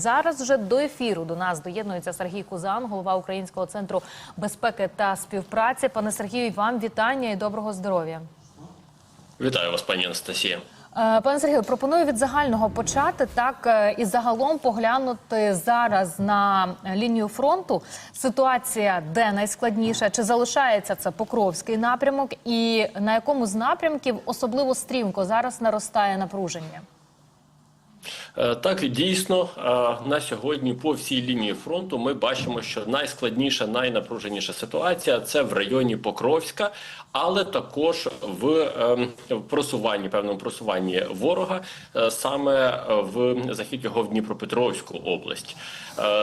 Зараз вже до ефіру до нас доєднується Сергій Кузан, голова Українського центру безпеки та співпраці. Пане Сергію, вам вітання і доброго здоров'я. Вітаю вас, пані Анастасія. Е, Пане Сергію, пропоную від загального почати так е, і загалом поглянути зараз на лінію фронту. Ситуація де найскладніша? Чи залишається це Покровський напрямок? І на якому з напрямків особливо стрімко зараз наростає напруження? Е, Так і дійсно е, на сьогодні по всій лінії фронту ми бачимо, що найскладніша, найнапруженіша ситуація це в районі Покровська, але також в ем, просуванні, певному просуванні ворога е, саме в захід його в Дніпропетровську область.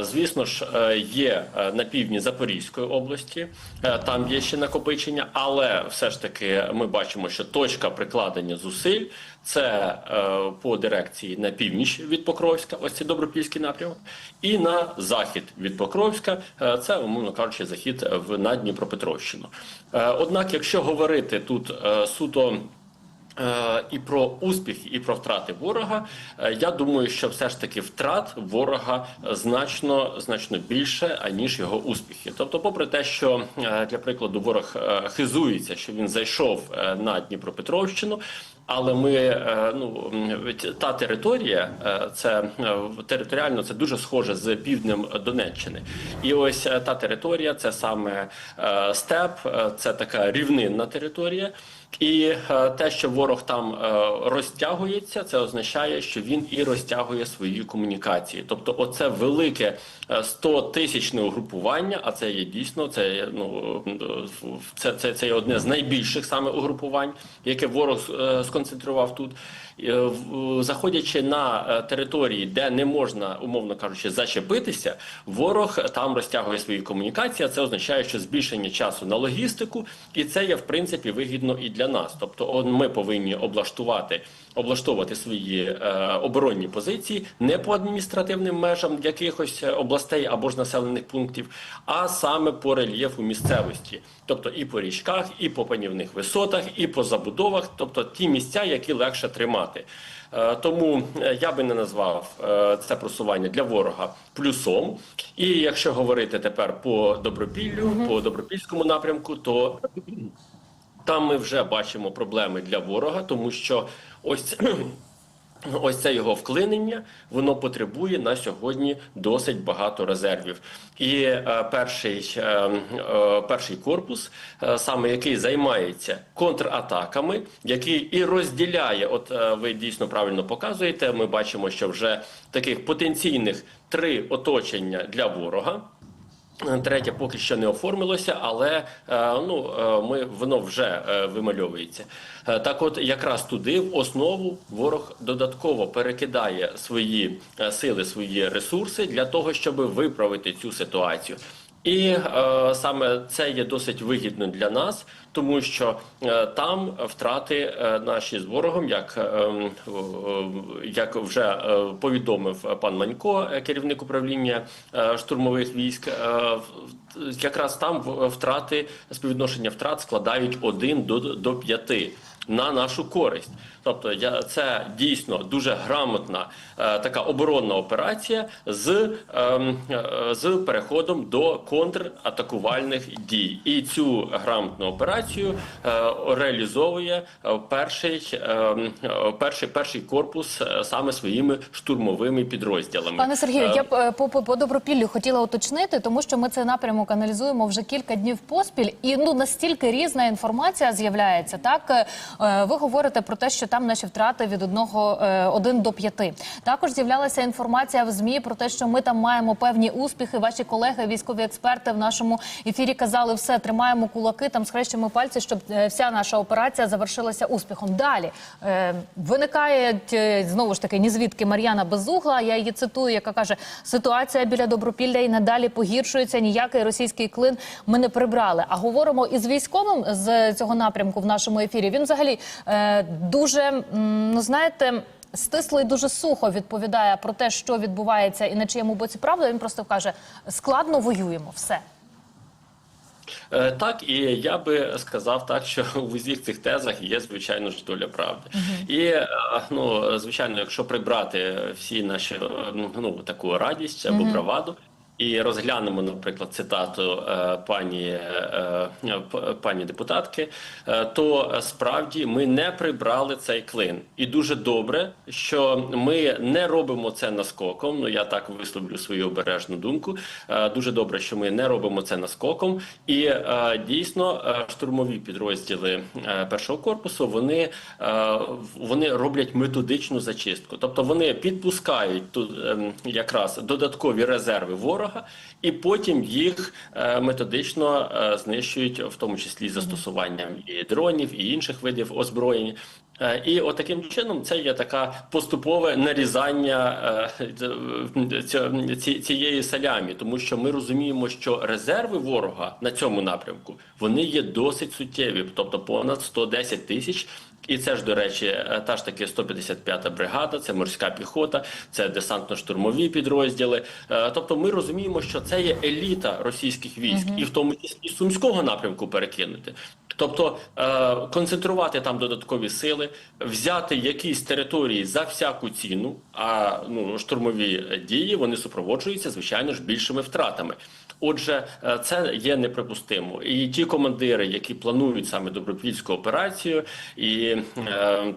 Звісно ж, є на півдні Запорізької області, там є ще накопичення, але все ж таки ми бачимо, що точка прикладення зусиль це е, по дирекції на північ від Покровська, ось цей добропільський напрямок, і на захід від Покровська, е, це умовно кажучи, захід в на Дніпропетровщину. Е, однак, якщо говорити тут е, суто. Е, І про успіх, і про втрати ворога. Е, Я думаю, що все ж таки втрат ворога значно значно більше аніж його успіхи. Тобто, попри те, що е, для прикладу ворог хизується, що він зайшов на Дніпропетровщину. Але ми е, ну та територія, е, це е, територіально це дуже схоже з півднем Донеччини, і ось та територія, це саме степ, це така рівнинна територія. І те, що ворог там розтягується, це означає, що він і розтягує свої комунікації. Тобто, оце велике 100 тисячне угрупування, а це є дійсно це ну це, це, це є одне з найбільших саме угрупувань, яке ворог е, сконцентрував тут. Е, Заходячи на е, території, де не можна, умовно кажучи, зачепитися, ворог там розтягує свої комунікації. Це означає, що збільшення часу на логістику, і це є в принципі вигідно і для нас. Тобто, ми повинні облаштувати облаштовувати свої е, оборонні позиції не по адміністративним межам якихось областей або ж населених пунктів, а саме по рельєфу місцевості, тобто і по річках, і по панівних висотах, і по забудовах, тобто ті місця, які легше тримати. Е, Тому е, я би не назвав е, це просування для ворога плюсом. І якщо говорити тепер по добропіллю, по добропільському напрямку, то там ми вже бачимо проблеми для ворога, тому що ось Ось це його вклинення, воно потребує на сьогодні досить багато резервів. І е, перший, е, е, перший корпус, е, саме який займається контратаками, який і розділяє, от е, ви дійсно правильно показуєте. Ми бачимо, що вже таких потенційних три оточення для ворога. Третє поки що не оформилося, але е, ну е, ми воно вже е, вимальовується. Так, от якраз туди в основу ворог додатково перекидає свої сили, свої ресурси для того, щоб виправити цю ситуацію. І е, саме це є досить вигідно для нас, тому що е, там втрати е, наші з ворогом, як, е, е, як вже е, повідомив пан Манько, е, керівник управління е, штурмових військ, е, якраз там втрати співвідношення втрат складають 1 до, до 5 на нашу користь. Тобто, я це дійсно дуже грамотна е, така оборонна операція з, ем, е, з переходом до контратакувальних дій. І цю грамотну операцію е, реалізовує перший, ем, перший, перший корпус саме своїми штурмовими підрозділами. Пане Сергію, я б по, по, по добропіллю хотіла уточнити, тому що ми цей напрямок аналізуємо вже кілька днів поспіль, і ну настільки різна інформація з'являється. Так ви говорите про те, що там наші втрати від одного е, один до п'яти. Також з'являлася інформація в змі про те, що ми там маємо певні успіхи. Ваші колеги, військові експерти в нашому ефірі казали, все тримаємо кулаки, там схрещуємо пальці, щоб е, вся наша операція завершилася успіхом. Далі е, виникає е, знову ж таки ні звідки Мар'яна Безугла. Я її цитую, яка каже: ситуація біля добропілля і надалі погіршується. Ніякий російський клин ми не прибрали. А говоримо із військовим з цього напрямку в нашому ефірі. Він взагалі е, дуже ну знаєте. Стисло і дуже сухо відповідає про те, що відбувається і на чиєму боці правда. Він просто каже: складно воюємо, все. Е, Так, і я би сказав так, що в усіх цих тезах є звичайно ж доля правди. І е, ну звичайно, якщо прибрати всі наші ну таку радість або браваду. І розглянемо, наприклад, цитату е, пані е, е, пані депутатки, то справді ми не прибрали цей клин, і дуже добре, що ми не робимо це наскоком. Ну я так висловлю свою обережну думку. Дуже добре, що ми не робимо це наскоком, і дійсно штурмові підрозділи першого корпусу вони, вони роблять методичну зачистку, тобто вони підпускають тут ем, якраз додаткові резерви ворога, і потім їх е, методично е, знищують, в тому числі застосуванням і дронів, і інших видів озброєння. Е, І от таким чином це є така поступове нарізання цієї салямі, тому що ми розуміємо, що резерви ворога на цьому напрямку вони є досить суттєві, тобто понад 110 тисяч. І це ж, до речі, е, та ж таки 155-та бригада, це морська піхота, це десантно-штурмові підрозділи. Е, Тобто, ми розуміємо, що це є еліта російських військ, і в тому числі сумського напрямку перекинути. Тобто е, концентрувати там додаткові сили, взяти якісь території за всяку ціну. А ну штурмові дії вони супроводжуються, звичайно ж, більшими втратами. Отже, е, це є неприпустимо. І ті командири, які планують саме добропільську операцію, і е,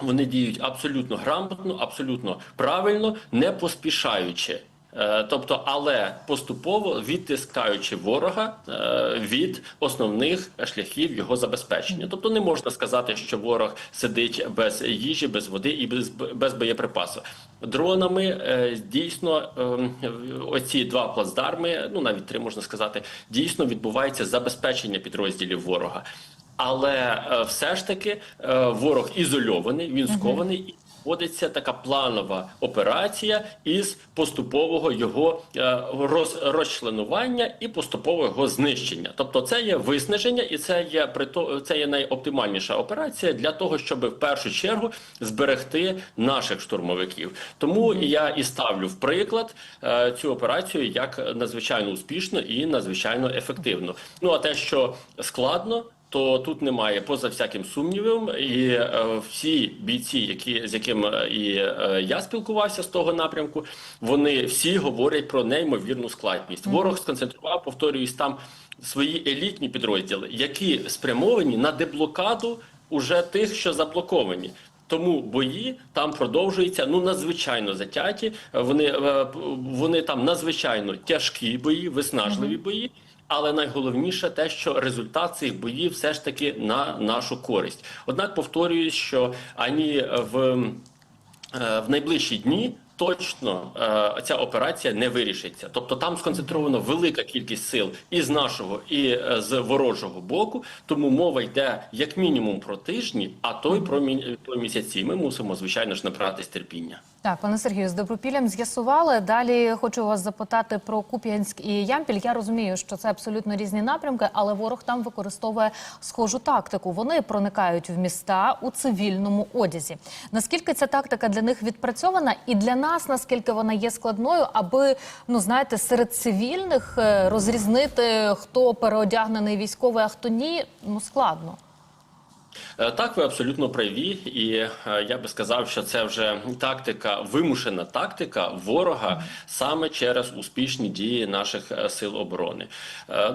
вони діють абсолютно грамотно, абсолютно правильно, не поспішаючи. Е, Тобто, але поступово відтискаючи ворога е, від основних шляхів його забезпечення. Тобто, не можна сказати, що ворог сидить без їжі, без води і без, без боєприпасу. Дронами е, дійсно ем, оці два плацдарми, ну навіть три можна сказати, дійсно відбувається забезпечення підрозділів ворога. Але все ж таки ворог ізольований, він скований вводиться така планова операція із поступового його е, роз, розчленування і поступового його знищення. Тобто, це є виснаження, і це є це є найоптимальніша операція для того, щоб в першу чергу зберегти наших штурмовиків. Тому я і ставлю в приклад е, цю операцію як надзвичайно успішно і надзвичайно ефективно. Ну а те, що складно то тут немає поза всяким сумнівом, і е, всі бійці, які з якими і е, я спілкувався з того напрямку, вони всі говорять про неймовірну складність. Ворог сконцентрував, повторююсь, там свої елітні підрозділи, які спрямовані на деблокаду уже тих, що заблоковані. Тому бої там продовжуються ну надзвичайно затяті. Вони, е, вони там надзвичайно тяжкі бої, виснажливі бої. Але найголовніше те, що результат цих боїв все ж таки на нашу користь. Однак повторюю, що ані в, е, в найближчі дні. Точно е, ця операція не вирішиться, тобто там сконцентровано велика кількість сил і з нашого, і е, з ворожого боку. Тому мова йде як мінімум про тижні, а то й про, мі- про місяці. Ми мусимо звичайно ж набратись терпіння. Так, пане Сергію, з Добропіллям з'ясували. Далі хочу вас запитати про Куп'янськ і Ямпіль. Я розумію, що це абсолютно різні напрямки, але ворог там використовує схожу тактику. Вони проникають в міста у цивільному одязі. Наскільки ця тактика для них відпрацьована, і для нас наскільки вона є складною, аби ну знаєте, серед цивільних е, розрізнити хто переодягнений військовий, а хто ні, ну складно. Е, Так, ви абсолютно праві, і е, я би сказав, що це вже тактика, вимушена тактика ворога саме через успішні дії наших е, сил оборони.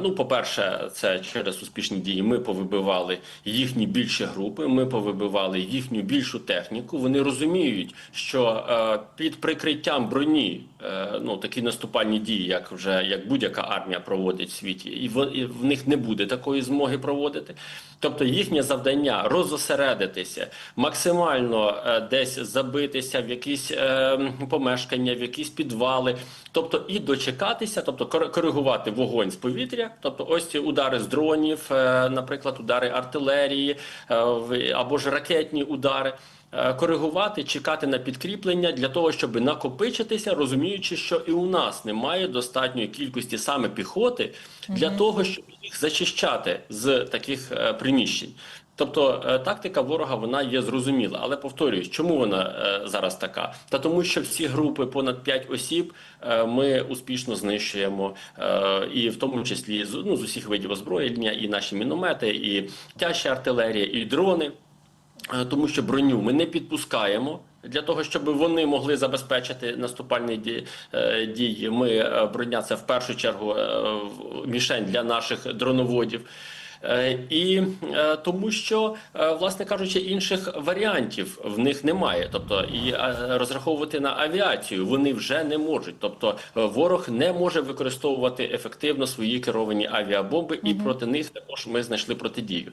Ну, по-перше, це через успішні дії. Ми повибивали їхні більші групи, ми повибивали їхню більшу техніку. Вони розуміють, що під прикриттям броні ну такі наступальні дії, як вже як будь-яка армія проводить в світі, і в, і в них не буде такої змоги проводити. Тобто їхнє завдання розосередитися, максимально е, десь забитися в якісь е, помешкання, в якісь підвали, тобто і дочекатися, тобто кор- коригувати вогонь з повітря, тобто ось ці удари з дронів, е, наприклад, удари артилерії або ж ракетні удари. Коригувати, чекати на підкріплення для того, щоб накопичитися, розуміючи, що і у нас немає достатньої кількості саме піхоти для того, щоб їх зачищати з таких приміщень. Тобто е, тактика ворога вона є зрозуміла, але повторюсь, чому вона е, зараз така? Та тому, що всі групи понад 5 осіб е, ми успішно знищуємо, і в тому числі з ну з усіх видів озброєння, і наші міномети, і тяжча артилерія, і дрони. Тому що броню ми не підпускаємо. Для того щоб вони могли забезпечити наступальні дії, ми броня це в першу чергу мішень для наших дроноводів. Е, І е, тому, що, е, власне кажучи, інших варіантів в них немає. Тобто, і розраховувати на авіацію вони вже не можуть. Тобто, ворог не може використовувати ефективно свої керовані авіабомби, і проти них також ми знайшли протидію.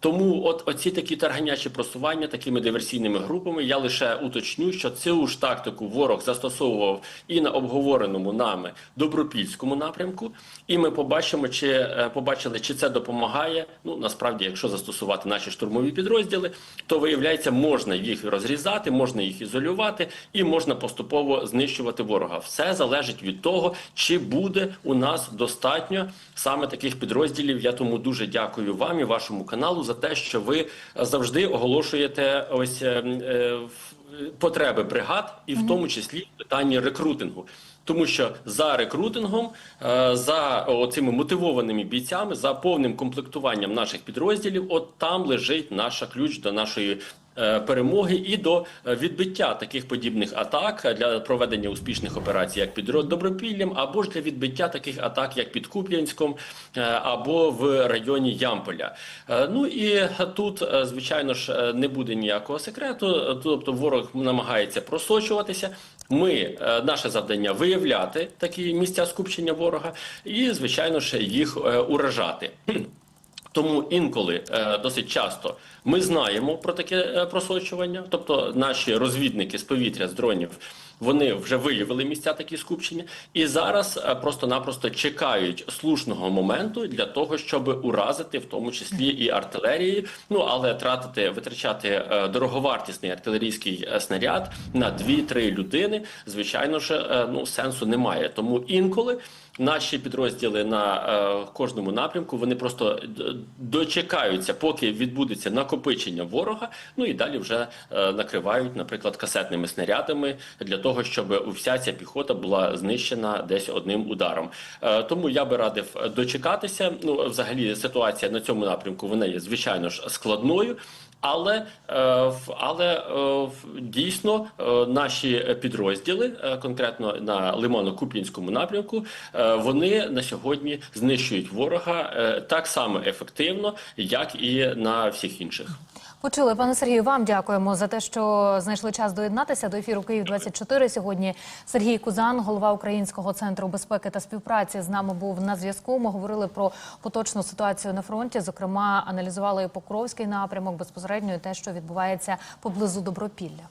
Тому, от оці такі тарганячі просування такими диверсійними групами, я лише уточню, що цю ж тактику ворог застосовував і на обговореному нами добропільському напрямку, і ми побачимо, чи побачили, чи це допомагає. Ну насправді, якщо застосувати наші штурмові підрозділи, то виявляється, можна їх розрізати, можна їх ізолювати, і можна поступово знищувати ворога. Все залежить від того, чи буде у нас достатньо саме таких підрозділів. Я тому дуже дякую вам і вашому каналу за те, що ви завжди оголошуєте ось е, е, в- потреби бригад, і в тому числі в питанні рекрутингу. Тому що за рекрутингом, е, за цими мотивованими бійцями, за повним комплектуванням наших підрозділів, от там лежить наша ключ до нашої перемоги і до е, відбиття таких подібних атак для проведення успішних операцій, як під Добропіллям, або ж для відбиття таких атак, як під Куп'янськом, е, або в районі Ямполя. Е, Ну і тут, е, звичайно ж, е, не буде ніякого секрету. е, Тобто, ворог намагається просочуватися. Ми е, наше завдання виявляти такі місця скупчення ворога, і звичайно ж їх е, уражати. Тому інколи е, досить часто ми знаємо про таке е, просочування, тобто наші розвідники з повітря з дронів. Вони вже виявили місця такі скупчення, і зараз е, просто-напросто чекають слушного моменту для того, щоб уразити, в тому числі і артилерії. Ну але тратити, витрачати дороговартісний артилерійський снаряд на 2-3 людини, звичайно ж, ну сенсу немає. Тому інколи наші підрозділи на е, кожному напрямку вони просто дочекаються, поки відбудеться накопичення ворога. Ну і далі вже е, накривають, наприклад, касетними снарядами для того, щоб вся ця піхота була знищена десь одним ударом. Е, тому я би радив дочекатися. Ну, взагалі, ситуація на цьому напрямку вона є звичайно ж складною. Але, е, але е, дійсно е, наші підрозділи, конкретно на Лимано-Куп'янському напрямку, вони на сьогодні знищують ворога так само ефективно, як і на всіх інших. Почули, пане Сергію, вам дякуємо за те, що знайшли час доєднатися до ефіру Київ 24 Сьогодні Сергій Кузан, голова Українського центру безпеки та співпраці, з нами був на зв'язку. Ми говорили про поточну ситуацію на фронті. Зокрема, аналізували і Покровський напрямок безпосередньо і те, що відбувається поблизу Добропілля.